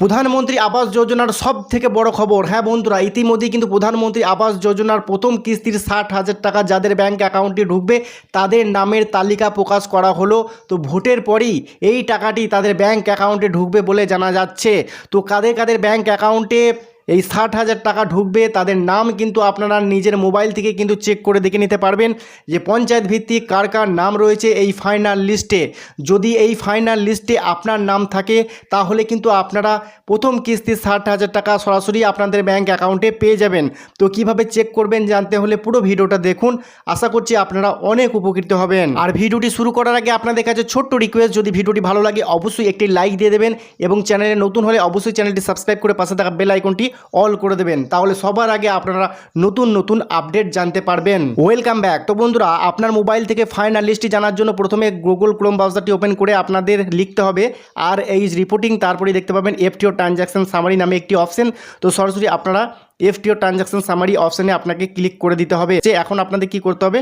প্রধানমন্ত্রী আবাস যোজনার সব থেকে বড় খবর। হ্যাঁ বন্ধুরা ইতিমধ্যেই কিন্তু প্রধানমন্ত্রী আবাস যোজনার প্রথম কিস্তির ষাট হাজার টাকা যাদের ব্যাংক অ্যাকাউন্টে ঢুকবে, তাদের নামের তালিকা প্রকাশ করা হলো। তো ভোটের পরই এই টাকাটি তাদের ব্যাংক অ্যাকাউন্টে ঢুকবে বলে জানা যাচ্ছে। তো কাদের কাদের ব্যাংক অ্যাকাউন্টে এই ষাট হাজার টাকা ঢুকবে, তাদের নাম কিন্তু আপনারা নিজের মোবাইল থেকে কিন্তু চেক করে দেখে নিতে পারবেন যে পঞ্চায়েত ভিত্তিক কার কার নাম রয়েছে এই ফাইনাল লিস্টে যদি এই ফাইনাল লিস্টে আপনার নাম থাকে, তাহলে কিন্তু আপনারা প্রথম কিস্তি ষাট হাজার টাকা সরাসরি আপনাদের ব্যাংক অ্যাকাউন্টে পেয়ে যাবেন। তো কীভাবে চেক করবেন জানতে হলে পুরো ভিডিওটা দেখুন, আশা করছি আপনারা অনেক উপকৃত হবেন। আর ভিডিওটি শুরু করার আগে আপনাদের কাছে ছোট্ট রিকোয়েস্ট যদি ভিডিওটি ভালো লাগে অবশ্যই একটি লাইক দিয়ে দেবেন এবং চ্যানেলে নতুন হলে অবশ্যই চ্যানেলটি সাবস্ক্রাইব করে পাশে থাকা বেল আইকনটি অল করে দেবেন। তাহলে সবার আগে আপনারা নতুন নতুন আপডেট জানতে পারবেন। ওয়েলকাম ব্যাক তো বন্ধুরা, আপনার মোবাইল থেকে ফাইনাল লিস্টটি জানার জন্য প্রথমে গুগল ক্রোম ব্রাউজারটি ওপেন করে আপনাদের লিখতে হবে। আর এই রিপোর্টিং তারপরে দেখতে পাবেন এফটিও ট্রানজ্যাকশন সামারি নামে একটি অপশন তো সরাসরি আপনারা এফটিও ট্রানজ্যাকশন সামারি অপশানে আপনাকে ক্লিক করে দিতে হবে যে এখন আপনাদের কি করতে হবে?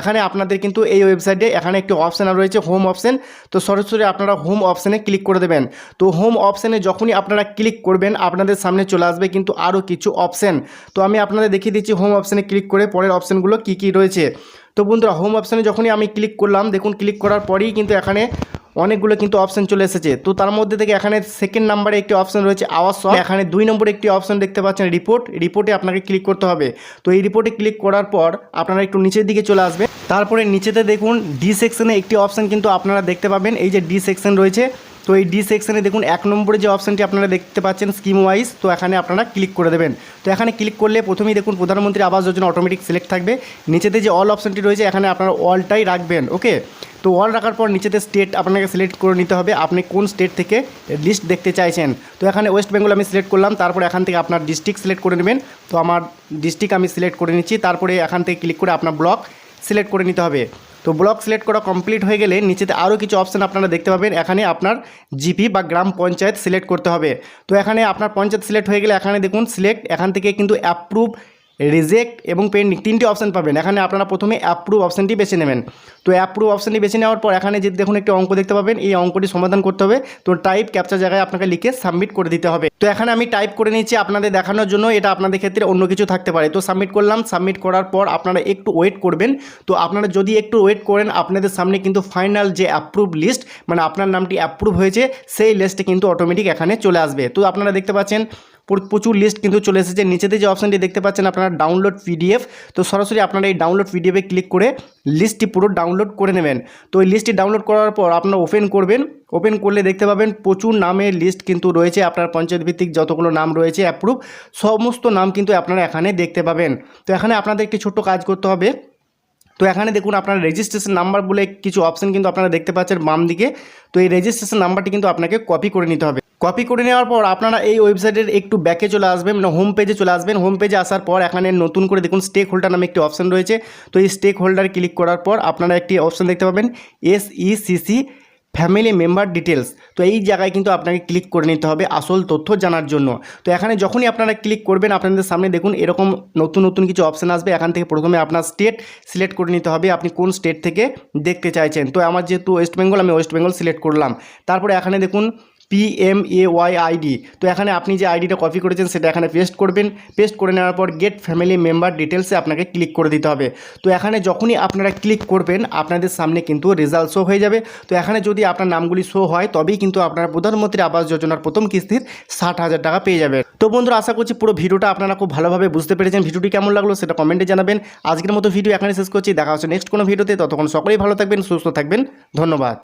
এখানে আপনাদের কিন্তু এই ওয়েবসাইটে এখানে একটি অপশান রয়েছে হোম অপশান তো সরাসরি আপনারা হোম অপশানে ক্লিক করে দেবেন। তো হোম অপশানে যখনই আপনারা ক্লিক করবেন, আপনাদের সামনে চলে আসবে কিন্তু আরও কিছু অপশান তো আমি আপনাদের দেখিয়ে দিচ্ছি হোম অপশানে ক্লিক করে পরের অপশানগুলো কী কী রয়েছে। তো বন্ধুরা হোম অপশানে যখনই আমি ক্লিক করলাম, দেখুন ক্লিক করার পরেই কিন্তু এখানে অনেকগুলো কিন্তু অপশন চলে এসেছে। তো তার মধ্যে থেকে এখানে সেকেন্ড নাম্বারে একটি অপশন রয়েছে আওয়াজ সব এখানে দুই নম্বরে একটি অপশন দেখতে পাচ্ছেন রিপোর্ট রিপোর্টে আপনাকে ক্লিক করতে হবে। তো এই রিপোর্টে ক্লিক করার পর আপনারা একটু নিচের দিকে চলে আসবে তারপরে নিচেতে দেখুন ডি সেকশনে একটি অপশন কিন্তু আপনারা দেখতে পাবেন। এই যে ডি সেকশন রয়েছে, তো এই ডি সেকশনে দেখুন এক নম্বরে যে অপশানটি আপনারা দেখতে পাচ্ছেন স্কিম ওয়াইজ তো এখানে আপনারা ক্লিক করে দেবেন। তো এখানে ক্লিক করলে প্রথমেই দেখুন প্রধানমন্ত্রী আবাস যোজনা অটোমেটিক সিলেক্ট থাকবে। নিচেতে যে অল অপশানটি রয়েছে, এখানে আপনারা অলটাই রাখবেন ওকে তো অল রাখার পর নিচেতে স্টেট আপনাকে সিলেক্ট করে নিতে হবে, আপনি কোন স্টেট থেকে লিস্ট দেখতে চাইছেন। তো এখানে ওয়েস্ট বেঙ্গল আমি সিলেক্ট করলাম, তারপরে এখান থেকে আপনার ডিস্ট্রিক্ট সিলেক্ট করে নেবেন। তো আমার ডিস্ট্রিক্ট আমি সিলেক্ট করে নিচ্ছি, তারপরে এখান থেকে ক্লিক করে আপনার ব্লক সিলেক্ট করে নিতে হবে। তো ব্লক সিলেক্ট করা কমপ্লিট হয়ে গেলে নিচেতে আরও কিছু অপশান আপনারা দেখতে পাবেন। এখানে আপনার জিপি বা গ্রাম পঞ্চায়েত সিলেক্ট করতে হবে। তো এখানে আপনার পঞ্চায়েত সিলেক্ট হয়ে গেলে এখানে দেখুন সিলেক্ট এখান থেকে কিন্তু অ্যাপ্রুভ রিজেক্ট এবং পেন্ডিং তিনটি অপশান পাবেন। এখানে আপনারা প্রথমে অ্যাপ্রুভ অপশানটি বেছে নেবেন। তো অ্যাপ্রুভ অপশানটি বেছে নেওয়ার পর এখানে যে দেখুন একটি অঙ্ক দেখতে পাবেন, এই অঙ্কটি সমাধান করতে হবে। তো টাইপ ক্যাপচার জায়গায় আপনাকে লিখে সাবমিট করে দিতে হবে। তো এখানে আমি টাইপ করে নিচ্ছি আপনাদের দেখানোর জন্য, এটা আপনাদের ক্ষেত্রে অন্য কিছু থাকতে পারে। তো সাবমিট করলাম সাবমিট করার পর আপনারা একটু ওয়েট করবেন। তো আপনারা যদি একটু ওয়েট করেন, আপনাদের সামনে কিন্তু ফাইনাল যে অ্যাপ্রুভ লিস্ট মানে আপনার নামটি অ্যাপ্রুভ হয়েছে, সেই লিস্টে কিন্তু অটোমেটিক এখানে চলে আসবে। তো আপনারা দেখতে পাচ্ছেন প্রচুর লিস্ট কিন্তু চলে এসেছে। নিচেতে যে অপশানটি দেখতে পাচ্ছেন আপনারা ডাউনলোড পিডিএফ তো সরাসরি আপনারা এই ডাউনলোড পিডিএফে ক্লিক করে লিস্টটি পুরো ডাউনলোড করে নেবেন। তো এই লিস্টটি ডাউনলোড করার পর আপনারা ওপেন করবেন। ওপেন করলে দেখতে পাবেন প্রচুর নামের লিস্ট কিন্তু রয়েছে। আপনার পঞ্চায়েত ভিত্তিক যতগুলো নাম রয়েছে অ্যাপ্রুভ সমস্ত নাম কিন্তু আপনারা এখানে দেখতে পাবেন। তো এখানে আপনাদের একটি ছোট্ট কাজ করতে হবে। তো এখানে দেখুন আপনার রেজিস্ট্রেশন নাম্বার বলে কিছু অপশন কিন্তু আপনারা দেখতে পাচ্ছেন বাম দিকে তো এই রেজিস্ট্রেশন নাম্বারটি কিন্তু আপনাকে কপি করে নিতে হবে। কপি করে নেওয়ার পর আপনারা এই ওয়েবসাইটের একটু ব্যাকে চলে আসবেন মানে হোম পেজে চলে আসবেন। হোম পেজে আসার পর এখানে নতুন করে দেখুন স্টেক হোল্ডার নামে একটি অপশন রয়েছে। তো এই স্টেক হোল্ডার ক্লিক করার পর আপনারা একটি অপশন দেখতে পাবেন S E CC family member details তো এই জায়গায় কিন্তু আপনাকে ক্লিক করে নিতে হবে আসল তথ্য জানার জন্য। তো এখানে যখনই আপনারা ক্লিক করবেন, আপনাদের সামনে দেখুন এরকম নতুন নতুন কিছু অপশান আসবে। এখান থেকে প্রথমে আপনার স্টেট সিলেক্ট করে নিতে হবে। আপনি কোন স্টেট থেকে দেখতে চাইছেন? তো আমার যেহেতু ওয়েস্ট বেঙ্গল আমি ওয়েস্ট বেঙ্গল সিলেক্ট করলাম। তারপরে এখানে দেখুন P M A Y ID তো এখানে আপনি যে আইডিটা কপি করেছেন, সেটা এখানে পেস্ট করবেন। পেস্ট করে নেওয়ার পর গেট ফ্যামিলি মেম্বার ডিটেলসে আপনাকে ক্লিক করে দিতে হবে। তো এখানে যখনই আপনারা ক্লিক করবেন, আপনাদের সামনে কিন্তু রেজাল্ট শো হয়ে যাবে। তো এখানে যদি আপনার নামগুলি শো হয়, তবেই কিন্তু আপনারা প্রধানমন্ত্রী আবাস যোজনার প্রথম কিস্তির ষাট হাজার টাকা পেয়ে যাবেন। তো বন্ধুরা, আশা করছি পুরো ভিডিওটা আপনারা খুব ভালোভাবে বুঝতে পেরেছেন। ভিডিওটি কেমন লাগল সেটা কমেন্টে জানাবেন। আজকের মতো ভিডিও এখানে শেষ করছি। দেখা হচ্ছে নেক্সট কোনো ভিডিওতে। ততক্ষণ সকলেই ভালো থাকবেন, সুস্থ থাকবেন। ধন্যবাদ।